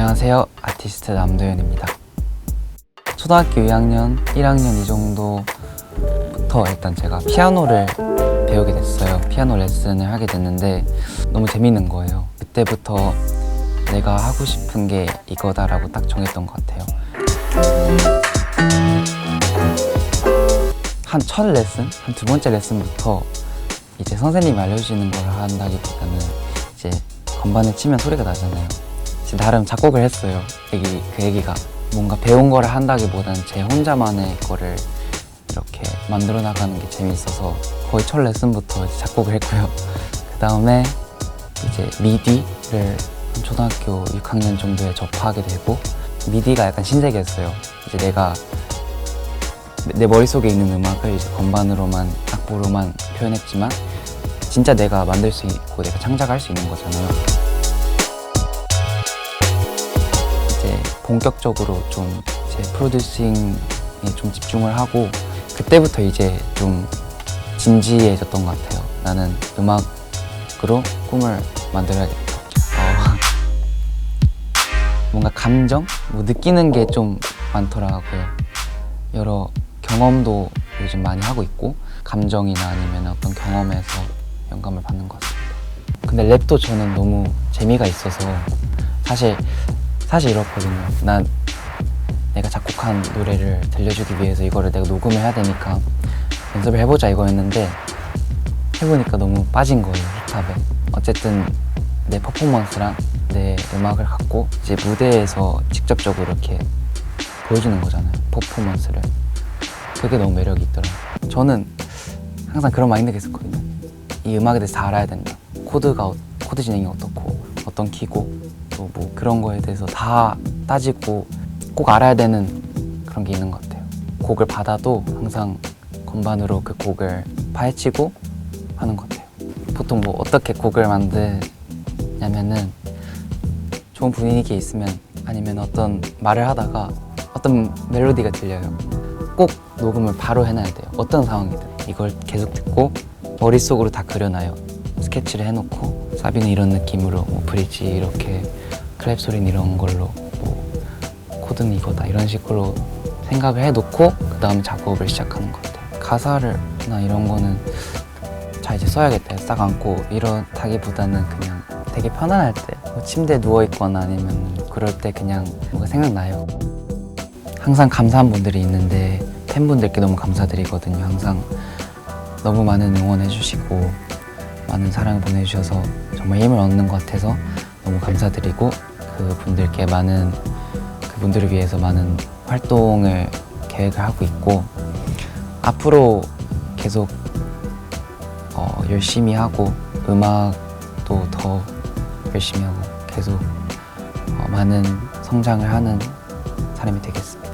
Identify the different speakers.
Speaker 1: 안녕하세요. 아티스트 남도현입니다. 초등학교 2학년, 1학년 이 정도부터 일단 제가 피아노를 배우게 됐어요. 피아노 레슨을 하게 됐는데 너무 재밌는 거예요. 그때부터 내가 하고 싶은 게 이거다라고 딱 정했던 것 같아요. 한 첫 레슨, 한 두 번째 레슨부터 이제 선생님이 알려주시는 걸 한다기보다는 이제 건반을 치면 소리가 나잖아요. 나름 작곡을 했어요. 애기 그 애기가 뭔가 배운 거를 한다기보다는 제 혼자만의 거를 이렇게 만들어 나가는 게 재밌어서 거의 첫 레슨부터 작곡을 했고요. 그 다음에 이제 미디를 한 초등학교 6학년 정도에 접하게 되고 미디가 약간 신세계였어요. 이제 내가 내 머릿속에 있는 음악을 이제 건반으로만 악보로만 표현했지만 진짜 내가 만들 수 있고 내가 창작할 수 있는 거잖아요. 본격적으로 좀 제 프로듀싱에 좀 집중을 하고 그때부터 이제 좀 진지해졌던 것 같아요. 나는 음악으로 꿈을 만들어야겠다. 어, 뭔가 감정, 뭐 느끼는 게 좀 많더라고요. 여러 경험도 요즘 많이 하고 있고 감정이나 아니면 어떤 경험에서 영감을 받는 것 같습니다. 근데 랩도 저는 너무 재미가 있어서 사실 사실 이렇거든요. 난 내가 작곡한 노래를 들려주기 위해서 이거를 내가 녹음을 해야 되니까 연습을 해보자 이거였는데 해보니까 너무 빠진 거예요 힙합에. 어쨌든 내 퍼포먼스랑 내 음악을 갖고 이제 무대에서 직접적으로 이렇게 보여주는 거잖아요 퍼포먼스를. 그게 너무 매력이 있더라고요. 저는 항상 그런 마인드가 있었거든요. 이 음악에 대해서 다 알아야 된다. 코드가 어- 코드 진행이 어떻고 어떤 키고 또뭐 그런 거에 대해서 다 따지고 꼭 알아야 되는 그런 게 있는 것 같아요. 곡을 받아도 항상 건반으로 그 곡을 파헤치고 하는 것 같아요. 보통 뭐 어떻게 곡을 만드냐면은 좋은 분위기에 있으면 아니면 어떤 말을 하다가 어떤 멜로디가 들려요. 꼭 녹음을 바로 해놔야 돼요. 어떤 상황이든 이걸 계속 듣고 머릿속으로 다 그려놔요. 스케치를 해놓고 사비는 이런 느낌으로 뭐 브릿지 이렇게 클랩 소리는 이런 걸로 뭐 코드는 이거다 이런 식으로 생각을 해놓고 그 다음에 작업을 시작하는 것 같아요. 가사를나 이런 거는 자 이제 써야겠다 싹 안고 이렇다기보다는 그냥 되게 편안할 때 뭐 침대에 누워 있거나 아니면 뭐 그럴 때 그냥 뭔가 생각나요. 항상 감사한 분들이 있는데 팬분들께 너무 감사드리거든요. 항상 너무 많은 응원해 주시고 많은 사랑을 보내주셔서 정말 힘을 얻는 것 같아서 너무 감사드리고 그 분들께 많은 그분들을 위해서 많은 활동을 계획을 하고 있고 앞으로 계속 어, 열심히 하고 음악도 더 열심히 하고 계속 어, 많은 성장을 하는 사람이 되겠습니다.